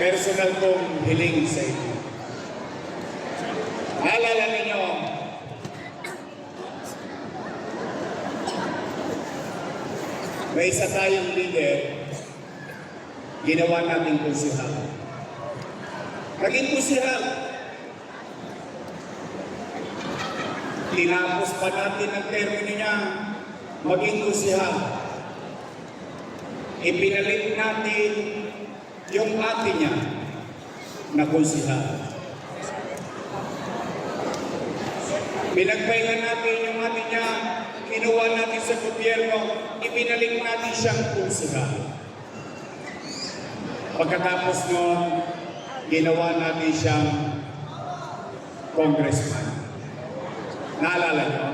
personal kong hiling sa inyo. Naalala ninyo, may isa tayong leader, ginawa natin konsihal. Naging konsihal. Tinapos pa natin ang termino niya maging konsihal. Ipinalit natin yung ate niya na konsihal. Pinagpahinga natin yung ate niya, kinuha natin sa gobyerno, ipinalit natin siyang konsihal. Pagkatapos nun, ginawa natin siyang congressman. Naalala niyo?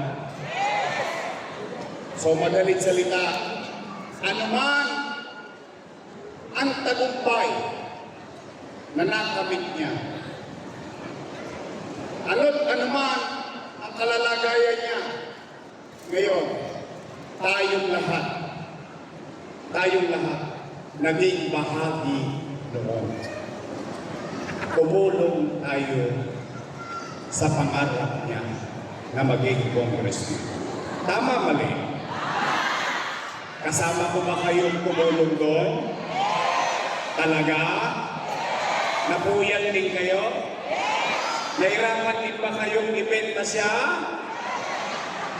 So madalit salita, ano man ang tagumpay na nakamit niya. Ano't ano man ang kalalagayan niya. Ngayon, tayong lahat, tayong lahat, naging bahagi noon. Tumulong tayo sa pangarap niya na maging congressman. Tama mali? Kasama ko ba kayong tumulong doon? Talaga? Napuyat din kayo? Nahirapan din ba kayong ibenta siya?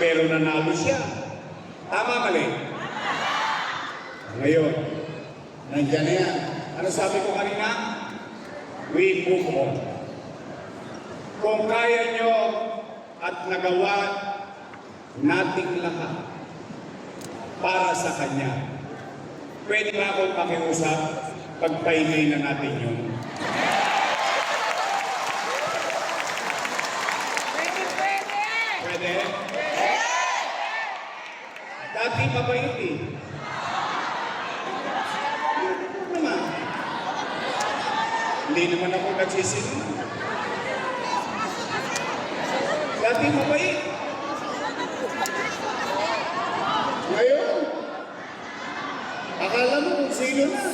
Pero nanalo siya. Tama mali? Ngayon, nandyan na yan. Ano sabi ko kanina? We move on. Kung kaya nyo at nagawa nating lahat para sa Kanya, pwede ba akong pakiusap? Pagpahinay na natin yun. Pwede, pwede! Pwede? Dati mabait eh. Ano naman? Hindi naman ako nagsisinungaling. Dati mabait. Ngayon, akala mo kung sino na.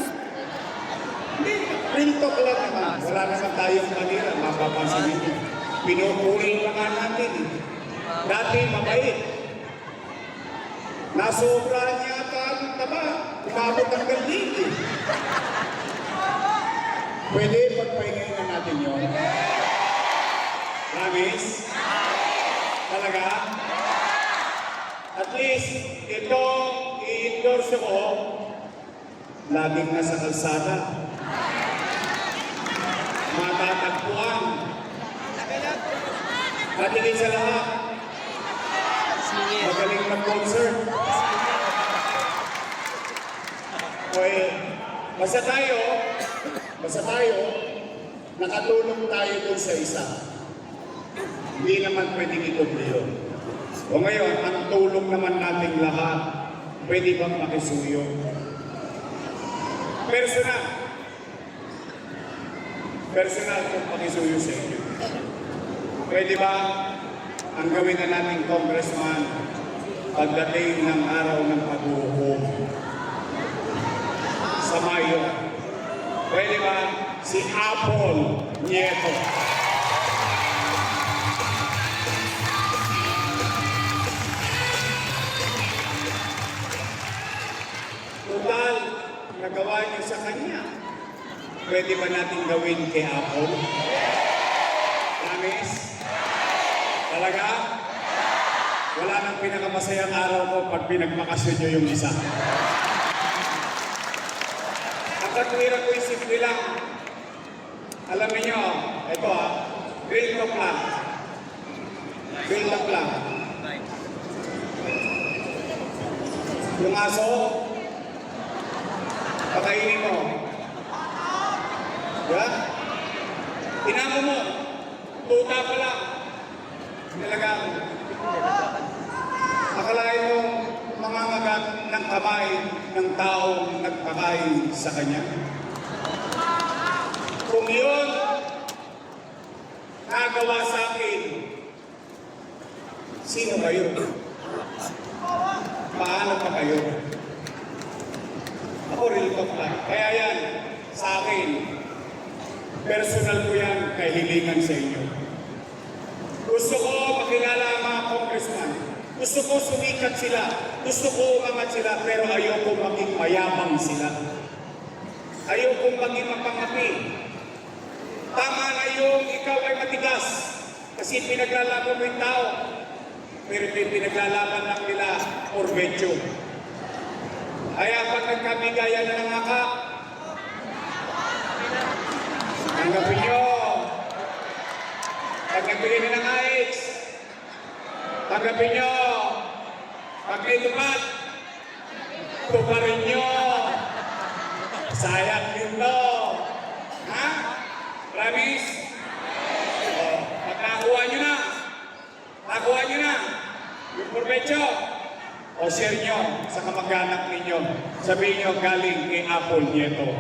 Hindi, real talk lang naman. Wala naman tayong manira, mapapansin ninyo. Pinupuri pa nga natin. eh. Dati mabait. Nasobra niya ang taba. Umabot ang galing eh. Pwede pagpahingay na natin yun. Promise? Talaga? At least, ito, i-endorse ko, laging nasa kalsada. Matatagpuan. At higit sa lahat, magaling mag-concert. Okay, basta tayo, basta tayo, nakatulong tayo dun sa isa. Hindi naman pwedeng ituloy yun. O ngayon, ang tulong naman nating lahat, pwede bang makisuyo? Personal. Personal kung pakisuyo sa inyo. Pwede ba ang gawin na nating congressman pagdating ng araw ng paghuhukom sa Mayo? Pwede ba si Apple Nieto? Total, nagawa niyo sa kanya. Pwede ba natin gawin kay Apple? Promise? Talaga? Wala nang pinakamasayang araw ko pag pinagmakasyon nyo yung isa. Ang katwiran ko yung simple lang. Alam niyo, ito ah, real talk lang. Real talk lang. Yung aso, pakainin mo. Diba? Tinamo mo. Tuta pa lang. Talagang akalain mo mangangagat ng kamay ng taong nagpakain sa kanya. Kung yun nagawa sa akin, sino kayo? Paano pa kayo? Ako real talk lang. Kaya yan, sa akin, Personal ko yan kahilingan sa inyo. Gusto ko makilala ang mga congressman. Gusto ko sumikat sila. Gusto ko umangat sila, pero ayoko maging mayabang sila. Ayoko maging mapangati. Tama na yung ikaw ay matigas. Kasi pinaglalaban mo yung tao. Pero pinaglalaban lang nila or medyo. Kaya pag nagkabigayan na ng akak, tanggapin nyo. Pag nagbigay na ng AX, tanggapin nyo. Pag may tumat, tumarin nyo. Sayang din to. Ha? Promise? O, pag nakakuha nyo na, nakakuha nyo na, yung provecho, o share nyo sa kamag-anak ninyo. Sabihin nyo galing kay Apple Nieto.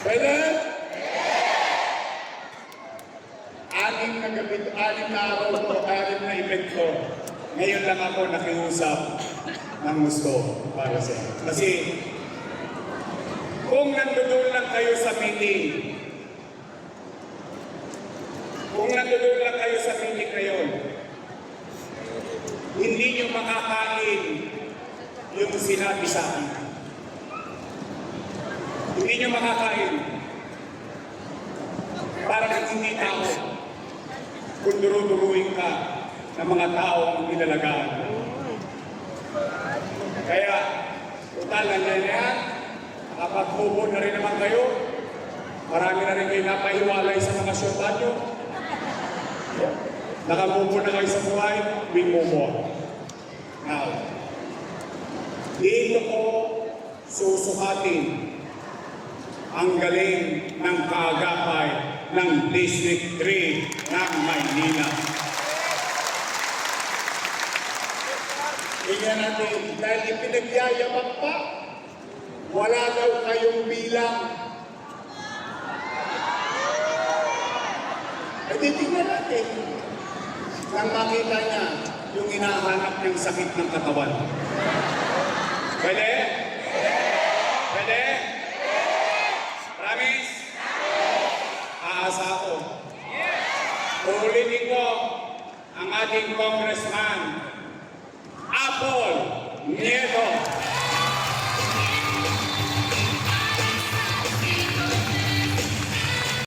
Pwede? Anim na gabi, anim na araw ko, anim na event ko. Ngayon lang ako nakiusap ng gusto para sa. Kasi kung nandoon lang kayo sa meeting, lang kayo sa meeting ngayon, hindi nyo makakain yung sinabi sa akin. Hindi nyo makakain. Para kang hindi tao. Kung duro-duruin ka ng mga tao ang inalagaan mo. Kaya, nandiyan na yan. Nakapag-move na rin naman kayo. Marami na rin kayo napahiwalay sa mga syota nyo. Nakamubo na kayo sa buhay, we move on. Now, dito ko susukatin ang galing ng kaagapay ng District 3 ng Maynila. Tingnan natin, dahil ipinagyayabang pa, wala daw kayong bilang. E di tingnan natin, nang makita niya yung hinahanap niyang sakit ng katawan. Pwede? Pwede? Promise? Aasa ako. Ulitin ko ang ating congressman, Apple Nieto.